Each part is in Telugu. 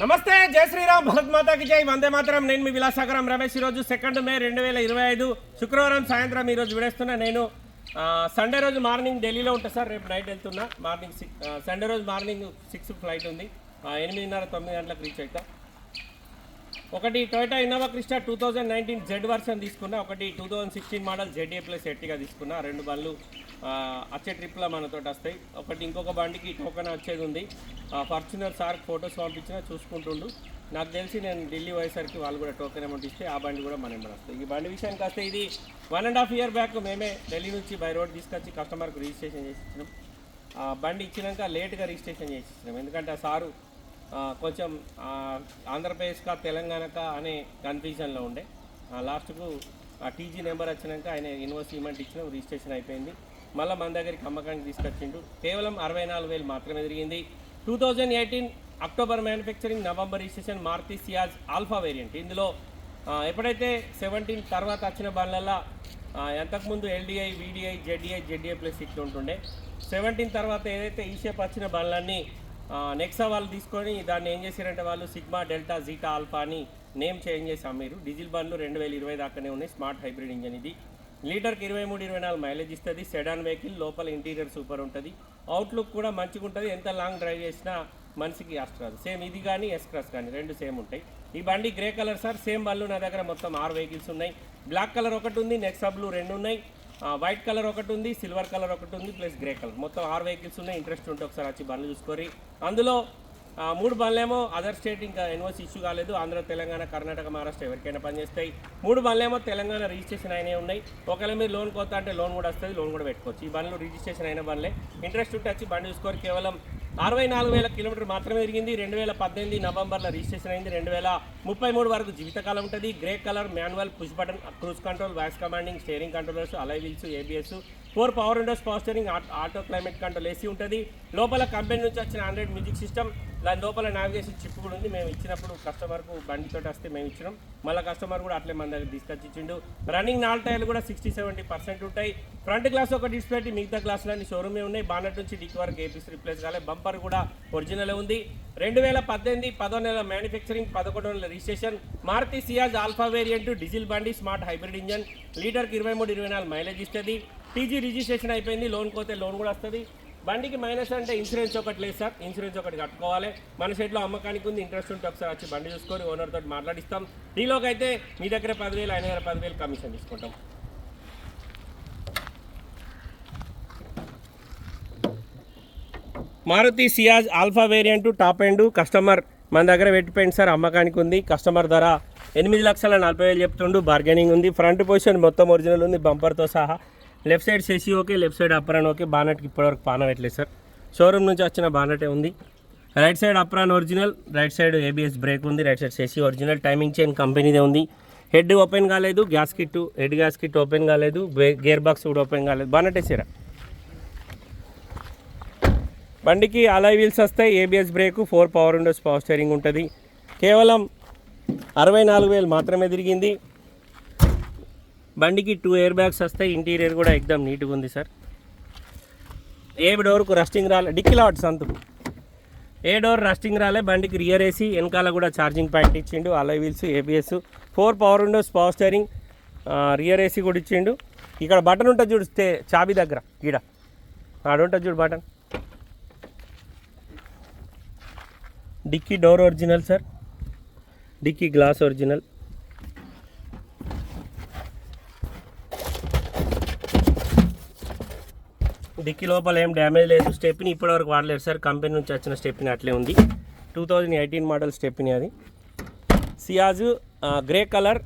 నమస్తే జై శ్రీరామ్ భరత్ మాతాకి జై. వందే మాత్రం. నేను మీ విలాసాగరం రమేష్. ఈరోజు సెకండ్ మే రెండు వేల ఇరవై ఐదు శుక్రవారం సాయంత్రం ఈరోజు విడేస్తున్నా. నేను సండే రోజు మార్నింగ్ ఢిల్లీలో ఉంటా సార్. రేపు నైట్ వెళ్తున్నా. మార్నింగ్ సిక్స్ సండే రోజు మార్నింగ్ సిక్స్ ఫ్లైట్ ఉంది. ఎనిమిదిన్నర తొమ్మిది గంటలకు రీచ్ అవుతా. ఒకటి Toyota Innova Crysta two thousand nineteen Z version తీసుకున్నా. ఒకటి two thousand sixteen model ZA plus ఎట్టిగా తీసుకున్నా. రెండు బళ్ళు వచ్చే ట్రిప్లో మనతో వస్తాయి. ఒకటి ఇంకొక బండికి టోకెన్ వచ్చేది ఉంది. ఫార్చునర్ సార్ ఫొటోస్ పంపించినా చూసుకుంటుండు. నాకు తెలిసి నేను ఢిల్లీ పోయేసరికి వాళ్ళు కూడా టోకెన్ అమౌంట్ ఇస్తే ఆ బండి కూడా మన నెంబర్ వస్తుంది. ఈ బండి విషయానికి వస్తే ఇది one and half year back మేమే ఢిల్లీ నుంచి బై రోడ్ తీసుకొచ్చి కస్టమర్కి రిజిస్ట్రేషన్ చేసి ఇచ్చినాం ఆ బండి ఇచ్చినాక లేట్గా రిజిస్ట్రేషన్ చేసి ఇచ్చినాం ఎందుకంటే ఆ సారు కొంచెం ఆంధ్రప్రదేశ్కా తెలంగాణకా అనే కన్ఫ్యూజన్లో ఉండే. ఆ, లాస్ట్కు ఆ టీజీ నెంబర్ వచ్చినాక ఆయన యూనివర్సిటీ ఇమెంట్ ఇచ్చినాం. రిజిస్ట్రేషన్ అయిపోయింది. మళ్ళీ మన దగ్గరికి అమ్మకానికి తీసుకొచ్చిండు. కేవలం అరవై నాలుగు వేలు మాత్రమే జరిగింది two thousand eighteen October manufacturing November registration Maruti Ciaz alpha variant ఇందులో ఎప్పుడైతే సెవెంటీన్ తర్వాత వచ్చిన బండ్లల్లో ఎంతకుముందు LDI VDI ZDI ZDI plus ఇట్లా ఉంటుండే. సెవెంటీన్ తర్వాత ఏదైతే ఈ షేప్ వచ్చిన బండ్లన్నీ నెక్సా వాళ్ళు తీసుకొని దాన్ని ఏం చేశారంటే వాళ్ళు సిగ్మా డెల్టా జీటా ఆల్ఫా అని నేమ్ చేంజ్ చేసాం మీరు డీజిల్ బండ్లు రెండు వేల ఇరవై దాకానే ఉన్నాయి స్మార్ట్ హైబ్రిడ్ ఇంజన్ ఇది. లీటర్కి ఇరవై మూడు ఇరవై నాలుగు మైలేజ్ ఇస్తుంది. సెడాన్ వెహికల్ లోపల ఇంటీరియర్ సూపర్ ఉంటుంది. అవుట్లుక్ కూడా మంచిగా ఉంటుంది. ఎంత లాంగ్ డ్రైవ్ చేసినా మనిషికి రాదు. సేమ్ ఇది కానీ ఎస్ క్రాస్ కానీ రెండు సేమ్ ఉంటాయి. ఈ బండి గ్రే కలర్ సార్ సేమ్ బళ్ళు నా దగ్గర మొత్తం ఆరు వెహికల్స్ ఉన్నాయి. బ్లాక్ కలర్ ఒకటి ఉంది నెక్స్ట్ బ్లూ రెండు ఉన్నాయి. వైట్ కలర్ ఒకటి ఉంది సిల్వర్ కలర్ ఒకటి ఉంది ప్లస్ గ్రే కలర్ మొత్తం ఆరు వెహికల్స్ ఉన్నాయి. ఇంట్రెస్ట్ ఉంటే ఒకసారి వచ్చి బండ్లు చూసుకోరి అందులో మూడు బండ్లేమో అదర్ స్టేట్ ఇంకా ఎన్ఓసి ఇష్యూ కాలేదు. ఆంధ్ర తెలంగాణ కర్ణాటక మహారాష్ట్ర ఎవరికైనా పనిచేస్తాయి. మూడు బండ్లేమో తెలంగాణ రిజిస్ట్రేషన్ అయినవి ఉన్నాయి. ఒకవేళ మీరు లోన్ కొత్త అంటే లోన్ కూడా వస్తుంది లోన్ కూడా పెట్టుకోవచ్చు. ఈ బండ్లు రిజిస్ట్రేషన్ అయిన బండ్లే. ఇంట్రెస్ట్ ఉంటే వచ్చి బండి చూసుకోరు కేవలం అరవై నాలుగు వేల కిలోమీటర్ మాత్రమే తిరిగింది. రెండు వేల పద్దెనిమిది నవంబర్లో రిజిస్ట్రేషన్ అయింది. రెండు వేల ముప్పై మూడు వరకు జీవితకాలం ఉంటుంది. Grey colour manual push button cruise control voice commanding steering controllers alloy wheels ABS four power windows power steering auto climate control AC ఉంటుంది. లోపల కంపెనీ నుంచి వచ్చిన ఆండ్రాయిడ్ మ్యూజిక్ సిస్టమ్ దాని లోపల నావిగేషన్ చిప్ కూడా ఉంది. మేము ఇచ్చినప్పుడు కస్టమర్కు బండితో వస్తే మేము ఇచ్చినాం. మళ్ళీ కస్టమర్ కూడా అట్లే మన దగ్గర తీసుకొచ్చి ఇచ్చిండు. రన్నింగ్ నాలుగు టైర్లు కూడా సిక్స్టీ సెవెంటీ పర్సెంట్ ఉంటాయి. ఫ్రంట్ గ్లాస్ ఒక డిస్ప్లే మిగతా గ్లాసులన్నీ షోరూమే ఉన్నాయి. బానట్ నుంచి డిక్ వరకు ఏపీస్ రిప్లేస్ కాలే. బంపర్ కూడా ఒరిజినల్ ఉంది. రెండు వేల పద్దెనిమిది పదో నెల మ్యానుఫ్యాక్చరింగ్ పదకొండు నెల registration Maruti Ciaz alpha variant diesel బండి స్మార్ట్ హైబ్రిడ్ ఇంజన్ లీటర్కి ఇరవై మూడు ఇరవై నాలుగు మైలేజ్ ఇస్తుంది. టీజీ రిజిస్ట్రేషన్ అయిపోయింది. లోన్ పోతే లోన్ కూడా వస్తుంది. బండికి మైనస్ అంటే ఇన్సూరెన్స్ ఒకటి లేదు సార్. ఇన్సూరెన్స్ ఒకటి కట్టుకోవాలి. మన సైడ్లో అమ్మకానికి ఉంది ఇంట్రెస్ట్ ఉంటే ఒకసారి వచ్చి బండి చూసుకొని ఓనర్ తోటి మాట్లాడిస్తాం. ఈలోకి అయితే మీ దగ్గర పదివేలు ఆయన దగ్గర పదివేలు కమిషన్ తీసుకుంటాం. Maruti Ciaz alpha variant top end customer మన దగ్గర పెట్టిపోయింది సార్ అమ్మకానికి ఉంది. కస్టమర్ ధర ఎనిమిది లక్షల నలభై వేలు చెప్తుండు బార్గెనింగ్ ఉంది. ఫ్రంట్ పొజిషన్ మొత్తం ఒరిజినల్ ఉంది బంపర్తో సహా. Left side సెసి okay left side apron okay బానట్కి ఇప్పటివరకు పాన పెట్టలేదు సార్. షోరూమ్ నుంచి వచ్చిన బానటే ఉంది. Right side apron original right side ABS brake ఉంది రైట్ సైడ్ సెసి ఒరిజినల్ టైమింగ్ చైన్ కంపెనీదే ఉంది. హెడ్ ఓపెన్ కాలేదు gas kit head gas kit open కాలేదు గేర్ బాక్స్ కూడా ఓపెన్ కాలేదు. బానటేసారా బండికి అలాయ్ వీల్స్ వస్తాయి ABS brake four power windows power steering ఉంటుంది. కేవలం అరవై నాలుగు వేలు మాత్రమే తిరిగింది. బండికి టూ ఎయిర్ బ్యాగ్స్ వస్తాయి ఇంటీరియర్ కూడా ఎక్దమ్ నీట్గా ఉంది సార్. ఏ డోర్కు రస్టింగ్ రాలే డిక్కీ లాట్ సంతు ఏ డోర్ రస్టింగ్ రాలే బండికి రియర్ ఏసీ వెనకాల కూడా ఛార్జింగ్ పాయింట్ ఇచ్చిండు alloy wheels ABS four power windows power steering rear AC కూడా ఇచ్చిండు. ఇక్కడ బటన్ ఉంటుంది చూడు స్టే చాబీ దగ్గర ఈడ. ఆడుంటుంది చూడు button dicky door original sir dicky glass original dicky లోపల ఏం డ్యామేజ్ లేదు. స్టెప్ని ఇప్పటివరకు వాడలేదు సార్. కంపెనీ నుంచి వచ్చిన స్టెప్ని అట్లే ఉంది. Two thousand eighteen model stepney అది. Ciaz grey colour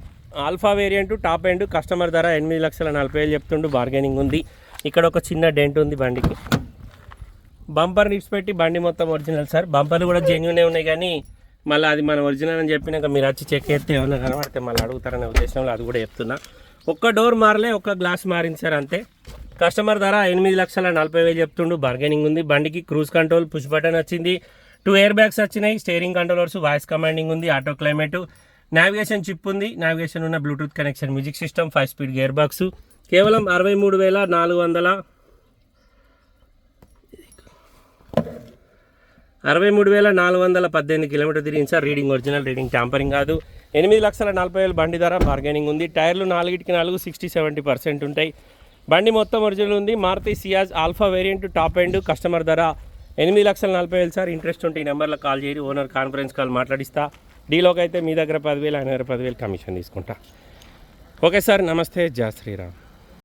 alpha variant top end customer ధర ఎనిమిది లక్షల నలభై వేలు చెప్తుండు. బార్గెనింగ్ ఉంది. ఇక్కడ ఒక చిన్న డెంట్ ఉంది బండికి. బంపర్ నిప్స్ పెట్టి బండి మొత్తం ఒరిజినల్ సార్. బంపర్లు కూడా జెన్యునే ఉన్నాయి కానీ మళ్ళీ అది మన ఒరిజినల్ అని చెప్పినాక మీరు వచ్చి చెక్ చేస్తే ఏమైనా కనబడితే మళ్ళీ అడుగుతారనే ఉద్దేశంలో అది కూడా చెప్తున్నా. ఒక్క డోర్ మారలే ఒక్క గ్లాస్ మారింది సార్ అంతే. కస్టమర్ ధర ఎనిమిది లక్షల నలభై వేలు చెప్తుండు. బార్గెనింగ్ ఉంది. బండికి క్రూజ్ కంట్రోల్ పుష్ బటన్ వచ్చింది. టూ ఎయిర్ బ్యాగ్స్ వచ్చినాయి. స్టీరింగ్ కంట్రోలర్స్ వాయిస్ కమాండింగ్ ఉంది. Auto climate. నావిగేషన్ చిప్ ఉంది. నావిగేషన్ ఉన్న Bluetooth connection music system five speed gear box. కేవలం అరవై మూడు వేల నాలుగు వందల అరవై మూడు వేల నాలుగు వందల పద్దెనిమిది కిలోమీటర్ తిరిగింది sir. Reading original reading tampering కాదు. ఎనిమిది లక్షల నలభై వేలు బండి ధర బార్గెనింగ్ ఉంది. టైర్లు నాలుగిటికి నాలుగు సిక్స్టీ సెవెంటీ పర్సెంట్ ఉంటాయి. బండి మొత్తం ఒరిజినల్ ఉంది. Maruti Ciaz alpha variant top end customer ధర ఎనిమిది లక్షల నలభై వేలు సార్. ఇంట్రెస్ట్ ఉంటే ఈ నెంబర్లో కాల్ చేయరు ఓనర్ కాన్ఫరెన్స్ కాల్ మాట్లాడిస్తా. డీలోకి అయితే మీ దగ్గర పదివేలు ఆయన దగ్గర పదివేలు కమిషన్ తీసుకుంటా. ఓకే సార్ నమస్తే జా శ్రీరామ్.